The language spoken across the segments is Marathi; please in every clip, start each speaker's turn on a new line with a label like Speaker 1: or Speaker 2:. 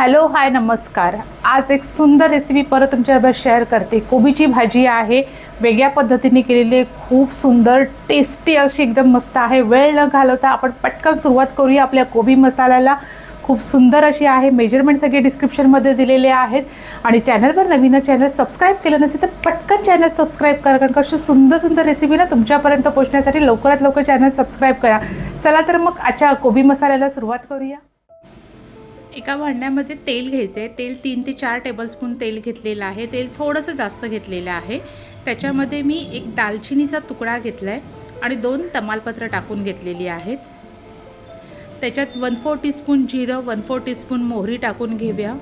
Speaker 1: हॅलो हाय नमस्कार. आज एक सुंदर रेसिपी परत तुमच्याबरोबर शेअर करते. कोबीची भाजी आहे. वेगळ्या पद्धतीने केलेली आहे. खूप सुंदर टेस्टी अशी एकदम मस्त आहे. वेळ न घालवता आपण पटकन सुरुवात करूया आपल्या कोबी मसाल्याला. खूप सुंदर अशी आहे. मेजरमेंट सगळे डिस्क्रिप्शनमध्ये दिलेले आहेत. आणि चॅनलवर नवीन चॅनल सबस्क्राईब केलं नसेल तर पटकन चॅनल सबस्क्राईब करा. कारण कशी सुंदर सुंदर रेसिपी ना तुमच्यापर्यंत पोहोचण्यासाठी लवकरात लवकर चॅनल सबस्क्राईब करा. चला तर मग आजच्या कोबी मसाल्याला सुरुवात करूया. एका भांड्यामध्ये तेल घ्यायचं आहे तेल तीन ते चार टेबलस्पून तेल घेतलेलं आहे. तेल थोडंसं जास्त घेतलेलं आहे. त्याच्यामध्ये मी एक दालचिनीचा तुकडा घेतला आहे आणि दोन तमालपत्र टाकून घेतलेली आहेत. त्याच्यात वन फोर टीस्पून जिरं वन फोर टीस्पून मोहरी टाकून घेऊया.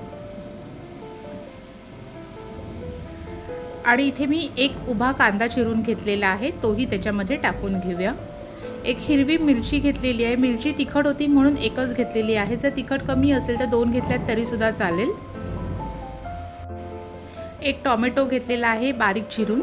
Speaker 1: आणि इथे मी एक उभा कांदा चिरून घेतलेला आहे. तोही त्याच्यामध्ये टाकून घेऊया. एक हिरवी मिरची घेतलेली आहे. मिरची तिखट होती म्हणून एकच घेतलेली आहे. जर तिखट कमी असेल तर दोन घेतल्यात तरीसुद्धा चालेल. एक टॉमॅटो घेतलेला आहे बारीक चिरून.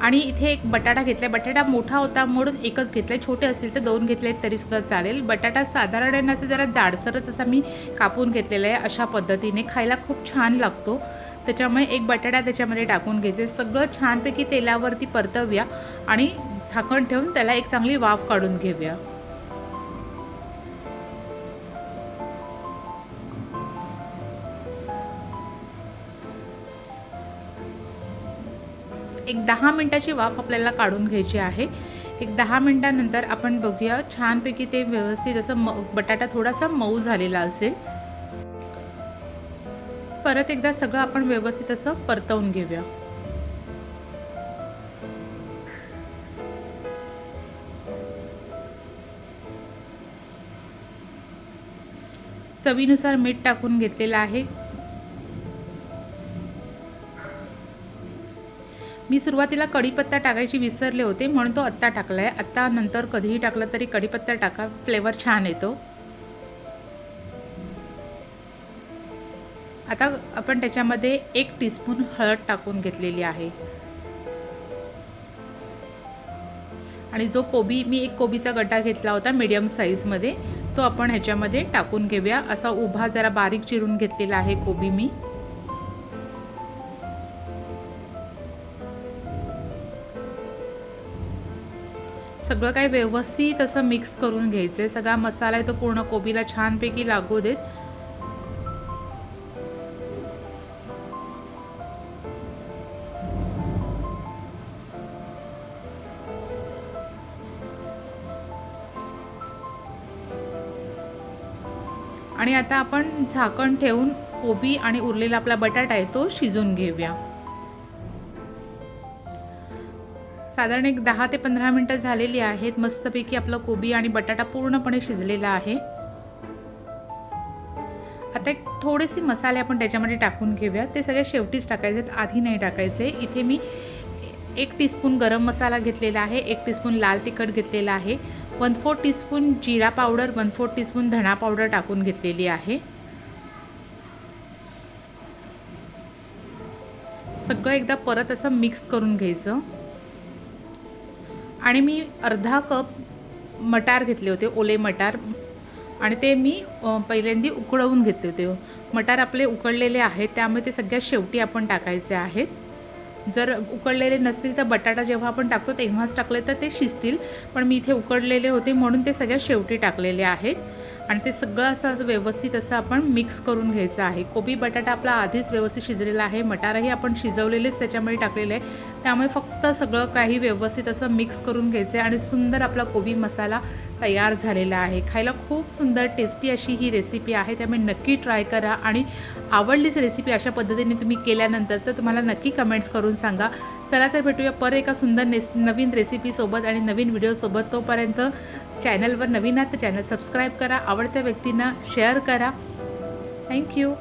Speaker 1: आणि इथे एक बटाटा घेतला बटाटा मोठा होता म्हणून एकच घेतला छोटे असेल तर दोन घेतले तरीसुद्धा चालेल. बटाटा साधारण असं जरा जाडसरच असा मी कापून घेतलेला आहे अशा पद्धतीने. खायला खूप छान लागतो. त्याच्यामुळे एक बटाटा त्याच्यामध्ये टाकून घ्यायचे. सगळं छानपैकी तेलावरती परतव्या आणि झाकण ठेवून त्याला एक चांगली वाफ काढून घेऊया. एक दहा मिनटाची वाफ आपल्याला काढून घ्यायची आहे. एक दहा मिनटानंतर आपण बघूया छानपैकी ते व्यवस्थित असं म बटाटा थोडासा मऊ झालेला असेल. परत एकदा सगळं आपण व्यवस्थित असं परतवून घेऊया. चवीनुसार मीठ टाकून घेतलेलं आहे. मी सुरुवातीला कढीपत्ता टाकायची विसरले होते म्हणून तो आत्ता टाकला आहे आत्ता नंतर कधीही टाकला तरी कढीपत्ता टाका फ्लेवर छान येतो. आता आपण त्याच्यामध्ये एक टीस्पून हळद टाकून घेतलेली आहे. आणि जो कोबी मी एक कोबीचा गड्डा घेतला होता मीडियम साईजमध्ये तो आपण ह्याच्यामध्ये टाकून घेऊया. असा उभा जरा बारीक चिरून घेतलेला आहे कोबी मी. सगळं काही व्यवस्थित असं मिक्स करून घ्यायचं आहे सगळा मसाला आहे तो पूर्ण कोबीला छानपैकी लागू देत. आणि आता आपण झाकण ठेवून कोबी आणि उरलेला आपला बटाटा आहे तो शिजून घेऊया. साधारण एक दहा ते पंधरा मिनटं झालेली आहेत. मस्तपैकी आपलं कोबी आणि बटाटा पूर्णपणे शिजलेला आहे. आता एक थोडेसे मसाले आपण त्याच्यामध्ये टाकून घेऊया. ते सगळे शेवटीच टाकायचे आधी नाही टाकायचे. इथे मी एक टीस्पून गरम मसाला घेतलेला आहे. एक टीस्पून लाल तिखट घेतलेला आहे. वन फोर टीस्पून जिरा पावडर वन फोर टीस्पून धणा पावडर टाकून घेतलेली आहे. सगळं एकदा परत असं मिक्स करून घ्यायचं. आणि मी अर्धा कप मटार घेतले होते ओले मटार. आणि ते मी पहिल्यांदा उकळवून घेतले होते. मटार आपले उकळलेले आहेत त्यामुळे ते सगळ्यात शेवटी आपण टाकायचे आहेत. जर उकडलेले नसतील तर बटाटा जेव्हा आपण टाकतो तेव्हाच टाकले तर ते शिजतील. पण मी इथे उकडलेले होते म्हणून ते सगळ्यात शेवटी टाकलेले आहेत. आणि ते सगळं असं व्यवस्थित असं आपण मिक्स करून घ्यायचं आहे. कोबी बटाटा आपला आधीच व्यवस्थित शिजलेला आहे. मटारही आपण शिजवलेलेच त्याच्यामध्ये टाकलेले आहे. त्यामुळे फक्त सगळं काही व्यवस्थित असं मिक्स करून घ्यायचं आहे आणि सुंदर आपला कोबी मसाला तयार झालेला आहे. खायला खूप सुंदर टेस्टी अशी ही रेसिपी आहे. त्यामुळे नक्की ट्राय करा आणि आवडलीच रेसिपी अशा पद्धतीने तुम्ही केल्यानंतर तर तुम्हाला नक्की कमेंट्स करून सांगा. चला तर भेटूया पर एका सुंदर नेस नवीन रेसिपीसोबत आणि नवीन व्हिडिओसोबत तोपर्यंत चॅनलवर नवीन आहात तर चॅनल सबस्क्राईब करा. आवडत्या व्यक्तींना शेअर करा. थँक्यू